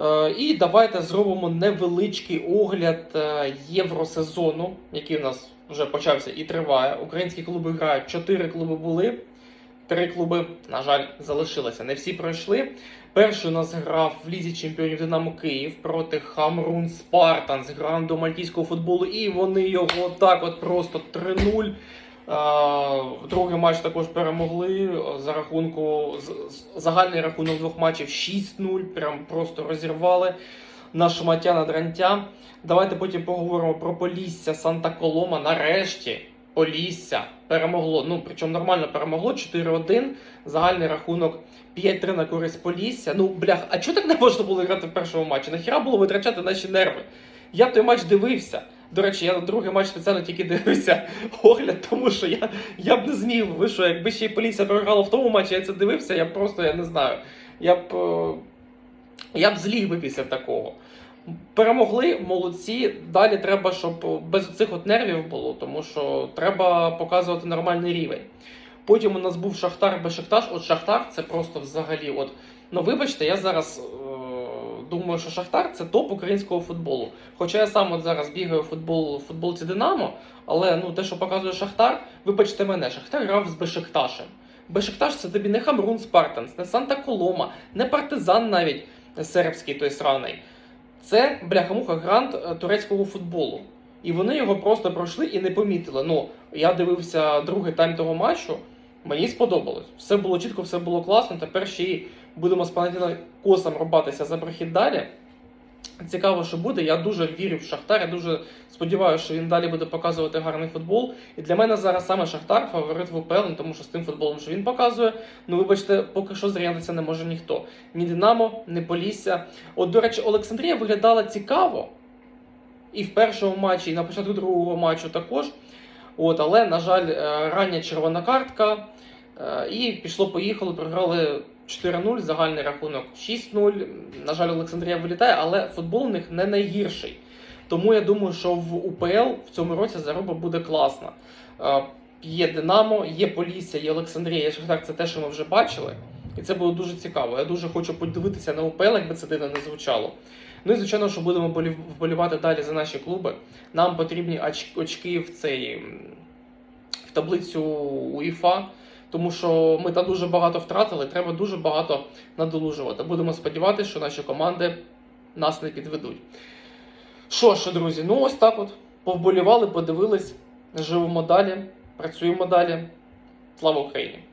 Е, І давайте зробимо невеличкий огляд е, євросезону, який у нас вже почався і триває. Українські клуби грають. Чотири клуби були. Три клуби, на жаль, залишилися. Не всі пройшли. Перший у нас грав в лізі чемпіонів Динамо Київ проти Хамрун Спартанс, гранду мальтійського футболу, і вони його так от просто 3-0. А, Другий матч також перемогли за рахунку загальний рахунок двох матчів 6-0. Прям просто розірвали на шмаття на дрантя. Давайте потім поговоримо про Полісся Санта Колома. Нарешті Полісся перемогло. Ну причому нормально перемогло 4-1. Загальний рахунок 5-3 на користь Полісся. Ну блях, а чого так не можна було грати в першому матчі? Нахіра було витрачати наші нерви? Я той матч дивився. До речі, я на другий матч спеціально тільки дивився огляд, тому що я, я б не зміг. Ви що, якби ще й Полісся програла в тому матчі, я це дивився, я просто я не знаю. Я б, е, я б зліг би після такого. Перемогли, молодці. Далі треба, щоб без цих от нервів було, тому що треба показувати нормальний рівень. Потім у нас був Шахтар Бешикташ. От Шахтар це просто взагалі. От, ну вибачте, я зараз е, думаю, що Шахтар це топ українського футболу. Хоча я сам от зараз бігаю в футбол в футболці Динамо, але ну те, що показує Шахтар, вибачте мене, Шахтар грав з Бешикташем. Бешикташ це тобі не Хамрун Спартанс, не Санта Колома, не партизан навіть сербський той сраний. Це бляхамуха грант е, турецького футболу. І вони його просто пройшли і не помітили. Ну, я дивився другий тайм того матчу, мені сподобалось. Все було чітко, все було класно. Тепер ще й будемо з Панатіна косом рубатися за прохід далі. Цікаво, що буде. Я дуже вірю в Шахтар. Я дуже сподіваюся, що він далі буде показувати гарний футбол. І для мене зараз саме Шахтар фаворит в УПЛ, ну, тому що з тим футболом, що він показує, ну вибачте, поки що зрівнятися не може ніхто. Ні Динамо, ні Полісся. От, до речі, Олександрія виглядала цікаво. І в першому матчі, і на початку другого матчу також. От, але, на жаль, е, рання червона картка. е, І пішло-поїхало, програли 4-0, загальний рахунок 6-0. На жаль, Олександрія вилітає, але футбол у них не найгірший. Тому я думаю, що в УПЛ в цьому році зароба буде класна. Е, Є Динамо, є Полісся, є Олександрія, є Шахтар. Це те, що ми вже бачили. І це було дуже цікаво. Я дуже хочу подивитися на УПЛ, якби це дивно не звучало. Ну і звичайно, що будемо вболівати далі за наші клуби. Нам потрібні очки в цей в таблицю УЄФА, тому що ми там дуже багато втратили, треба дуже багато надолужувати. Будемо сподіватися, що наші команди нас не підведуть. Що ж, друзі, ну ось так от. Повболівали, подивились, живемо далі, працюємо далі. Слава Україні!